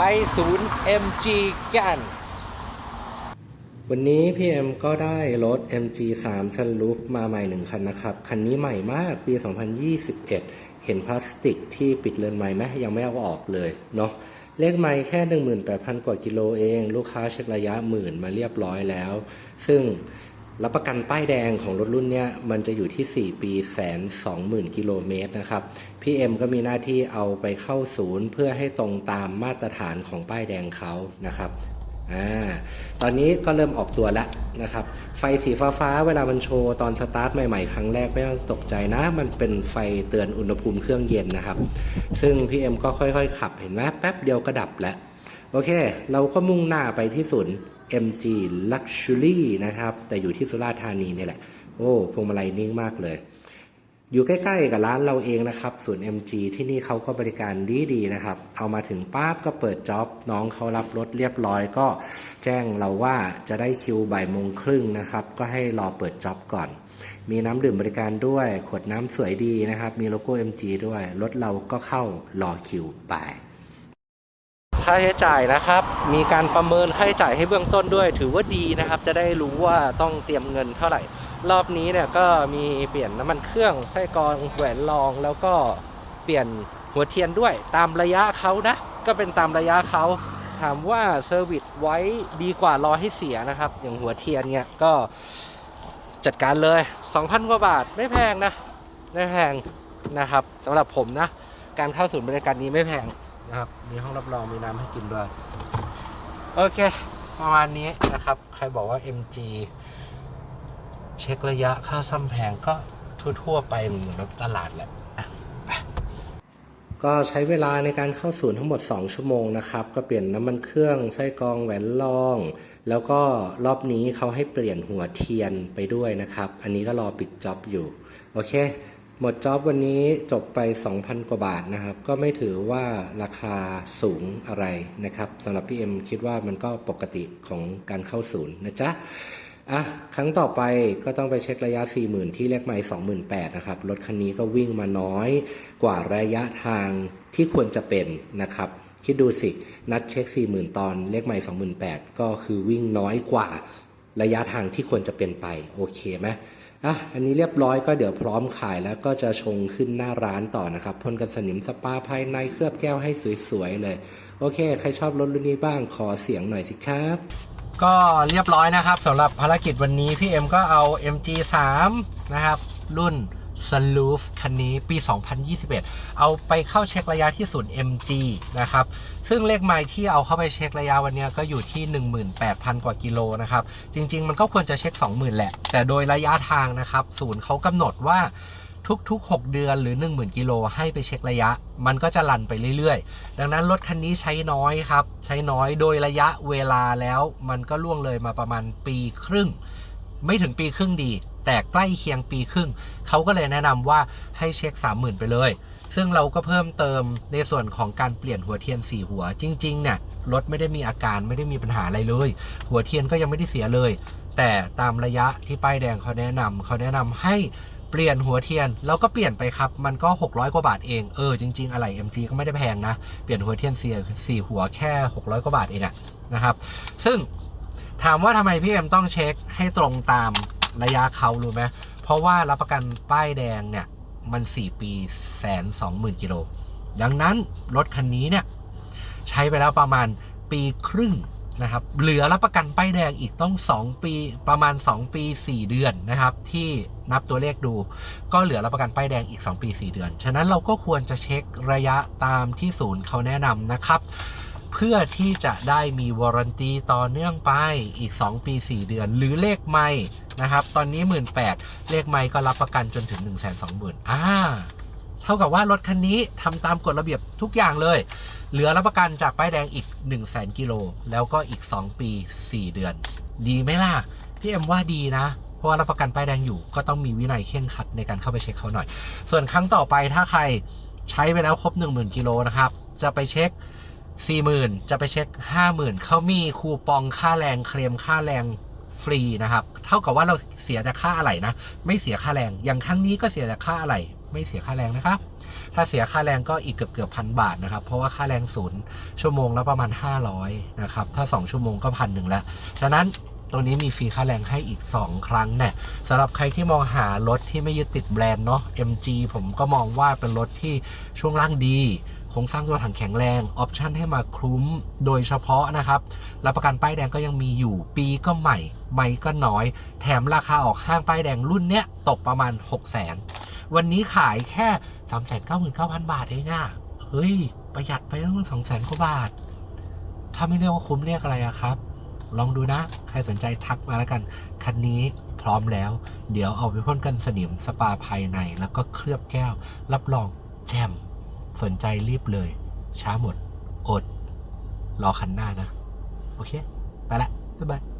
ไปศูนย์ MG กัน วันนี้พี่เอ็มก็ได้รถ MG 3 Sunroof มาใหม่หนึ่งคันนะครับ คันนี้ใหม่มากปี 2021 เห็นพลาสติกที่ปิดเรือนไม้ไหมยังไม่เอาออกเลยเนาะเลขไม้แค่ 18,000 กว่ากิโลเอง ลูกค้าเช็คระยะหมื่นมาเรียบร้อยแล้ว ซึ่ง รับประกันป้ายแดงของรถรุ่นเนี้ยมันจะอยู่ที่ 4 ปีแสน20,000กิโลเมตรนะครับพี่เอ็มก็มีหน้าที่เอาไปเข้าศูนย์ เพื่อให้ตรงตามมาตรฐานของป้ายแดงเขานะครับอ่าตอนนี้ก็เริ่มออกตัวแล้วนะครับ ไฟสีฟ้าฟ้าเวลามันโชว์ตอนสตาร์ทใหม่ๆ ครั้งแรกไม่ต้องตกใจนะ มันเป็นไฟเตือนอุณหภูมิเครื่องเย็นนะครับ ซึ่งพี่เอ็มก็ค่อยๆ ขับเห็นไหมแป๊บเดียวก็ดับแล้ว โอเค เราก็มุ่งหน้าไปที่ศูนย์ MG Luxury นะครับ แต่อยู่ที่สุราษฎร์ธานีนี่แหละ โอ้พวงมาลัยนิ่งมากเลย อยู่ใกล้ๆกับร้านเราเองนะครับศูนย์ MG ที่นี่เขาก็บริการดีๆนะครับ เอามาถึงปั๊บก็เปิดจ็อบ น้องเขารับรถเรียบร้อยก็แจ้งเราว่าจะได้คิวบ่ายโมงครึ่งนะครับ ก็ให้รอเปิดจ็อบก่อน มีน้ำดื่มบริการด้วย ขวดน้ำสวยดีนะครับ มีโลโก้ MG ด้วย รถเราก็เข้ารอคิวไป ค่าใช้จ่ายนะครับ มีการประเมินค่าใช้จ่ายให้เบื้องต้นด้วย ถือว่าดีนะครับ จะได้รู้ว่าต้องเตรียมเงินเท่าไหร่ รอบนี้เนี่ยก็มีเปลี่ยนน้ำมันเครื่องไส้กรองแหวนรอง แล้วก็เปลี่ยนหัวเทียนด้วย ตามระยะเขานะ ก็เป็นตามระยะเขาถามว่าเซอร์วิสไว้ดีกว่ารอให้เสียนะครับ อย่างหัวเทียนเนี่ยก็จัดการเลย 2,000 กว่าบาทไม่แพงนะ ไม่แพงนะครับสำหรับผมนะ การเข้าศูนย์บริการนี้ไม่แพง นะครับ มีห้องรับรองมีน้ำให้กินด้วย โอเค ประมาณนี้นะครับ ใครบอกว่า MG เช็คระยะค่าซ่อมแพงก็ทั่วๆไปเหมือนรถตลาดแหละก็ใช้เวลาในการเข้าศูนย์ทั้งหมด 2 ชั่วโมงนะครับ ก็เปลี่ยนน้ำมันเครื่องไส้กรองแหวนรอง แล้วก็รอบนี้เขาให้เปลี่ยนหัวเทียนไปด้วยนะครับ อันนี้ก็รอปิดจ็อบอยู่ โอเค หมดจ็อบวันนี้จบไป 2,000 กว่าบาทนะครับ ก็ไม่ถือว่าราคาสูงอะไรนะครับสำหรับพี่เอ็มคิดว่ามันก็ปกติของการเข้าศูนย์นะจ๊ะอะครั้งต่อไปก็ต้องไปเช็คระยะ 40,000 ที่เลขไมล์28,000นะครับ รถคันนี้ก็วิ่งมาน้อยกว่าระยะทางที่ควรจะเป็นนะครับ คิดดูสิ นัดเช็ค 40,000 ตอนเลขไมล์28,000 ก็คือวิ่งน้อยกว่าระยะทางที่ควรจะเป็นไป โอเคไหม อะอันนี้เรียบร้อยก็เดี๋ยวพร้อมขายแล้วก็จะชงขึ้นหน้าร้านต่อนะครับพ่นกันสนิมสปาภายในเคลือบแก้วให้สวยๆเลย โอเค ใครชอบรถรุ่นนี้บ้างขอเสียงหน่อยสิครับ ก็เรียบร้อยนะครับสำหรับภารกิจวันนี้พี่เอ็มก็เอา MG3 นะครับ รุ่น s l o o f คันนี้ปี 2021 เอาไปเข้าเช็คระยะที่ศูนย์ MG นะครับ ซึ่งเลขไมล์ที่เอาเข้าไปเช็คระยะวันนี้ก็อยู่ที่ 18,000 กว่ากิโลนะครับ จริง ๆ มันก็ควรจะเช็ค 20,000 แหละ แต่โดยระยะทางนะครับศูนย์เขากำหนดว่าทุกๆ 6 เดือนหรือ 10,000 กิโลให้ไปเช็คระยะ มันก็จะลันไปเรื่อยๆ ดังนั้นรถคันนี้ใช้น้อยครับ ใช้น้อยโดยระยะเวลาแล้ว มันก็ล่วงเลยมาประมาณปีครึ่ง ไม่ถึงปีครึ่งดี แต่ใกล้เคียงปีครึ่ง เขาก็เลยแนะนำว่าให้เช็ค 30,000 ไปเลย ซึ่งเราก็เพิ่มเติมในส่วนของการเปลี่ยนหัวเทียน 4 หัว จริงๆเนี่ยรถไม่ได้มีอาการไม่ได้มีปัญหาอะไรเลย หัวเทียนก็ยังไม่ได้เสียเลย แต่ตามระยะที่ป้ายแดงเขาแนะนำเขาแนะนำให้เปลี่ยนหัวเทียนแล้วก็เปลี่ยนไปครับ มันก็ 600 กว่าบาทเอง เออจริงๆ อะไร MG ก็ไม่ได้แพงนะ เปลี่ยนหัวเทียนเสียสี่หัวแค่ 600 กว่าบาทเองอะนะครับ ซึ่ง ถามว่าทำไมพี่เอ็มต้องเช็คให้ตรงตามระยะเขารู้ไหมเพราะว่ารับประกันป้ายแดงเนี่ยมัน 4 ปีแสนสองหมื่นกิโล ดังนั้นรถคันนี้เนี่ยใช้ไปแล้วประมาณปีครึ่งนะครับ เหลือรับประกันป้ายแดงอีกต้อง 2 ปีประมาณ 2 ปี 4 เดือนนะครับ ที่นับตัวเลขดู ก็เหลือรับประกันป้ายแดงอีก 2 ปี 4 เดือน ฉะนั้นเราก็ควรจะเช็คระยะตามที่ศูนย์เขาแนะนำนะครับ เพื่อที่จะได้มีวอรันตีต่อเนื่องไปอีก 2 ปี 4 เดือน หรือเลขไม่นะครับ ตอนนี้ 1 8ื่นเลขไม่ก็รับประกันจนถึง 1 2 0 0 0 0อ่าเท่ากับว่ารถคันนี้ทำตามกฎระเบียบทุกอย่างเลย เหลือรับประกันจากป้ายแดงอีก 1 0 0 0 0 0กิโลแล้วก็อีก 2 ปี 4 เดือน ดีไหมล่ะ พี่เอ็มว่าดีนะเพราะว่ารับประกันป้ายแดงอยู่ก็ต้องมีวินัยเข่งครัดในการเข้าไปเช็คเขาหน่อย ส่วนครั้งต่อไปถ้าใครใช้ไปแล้วครบ 10,000 กิโลนะครับ จะไปเช็ค 40,000จะไปเช็ค50,000เขามีคูปองค่าแรงเคลมค่าแรงฟรีนะครับ เท่ากับว่าเราเสียแต่ค่าอะไรนะ ไม่เสียค่าแรง อย่างครั้งนี้ก็เสียแต่ค่าอะไร ไม่เสียค่าแรงนะครับ ถ้าเสียค่าแรงก็อีกเกือบเกือบพันบาทนะครับ เพราะว่าค่าแรงศูนย์ชั่วโมงแล้วประมาณ 500นะครับ ถ้า 2 ชั่วโมงก็พันหนึ่งแล้ว ฉะนั้น ตรงนี้มีฟรีค่าแรงให้อีก 2 ครั้งเนี่ยสำหรับใครที่มองหารถที่ไม่ยึดติดแบรนด์เนาะ MG ผมก็มองว่าเป็นรถที่ช่วงล่างดีโครงสร้างตัวถังแข็งแรง ออปชันให้มาคลุ้มโดยเฉพาะนะครับ รับประกันป้ายแดงก็ยังมีอยู่ ปีก็ใหม่ ไม่ก็น้อย แถมราคาออกห้างป้ายแดงรุ่นเนี้ย ตกประมาณ 6 0 0 0 0นวันนี้ขายแค่ 3 9 9 0 0 0 บาทเองอะเฮ้ย ประหยัดไปตั้ง2 0 0 0 0 0กว่าบาท ถ้าไม่เรียกว่าคุ้มเรียกอะไรอะครับ ลองดูนะ ใครสนใจทักมาแล้วกัน คันนี้พร้อมแล้ว เดี๋ยวเอาไปพ่นกันสนิมสปาภายใน แล้วก็เคลือบแก้ว รับรองแจ่มสนใจรีบเลย ช้าหมด อด รอคันหน้านะ โอเค ไปละ บ๊ายบาย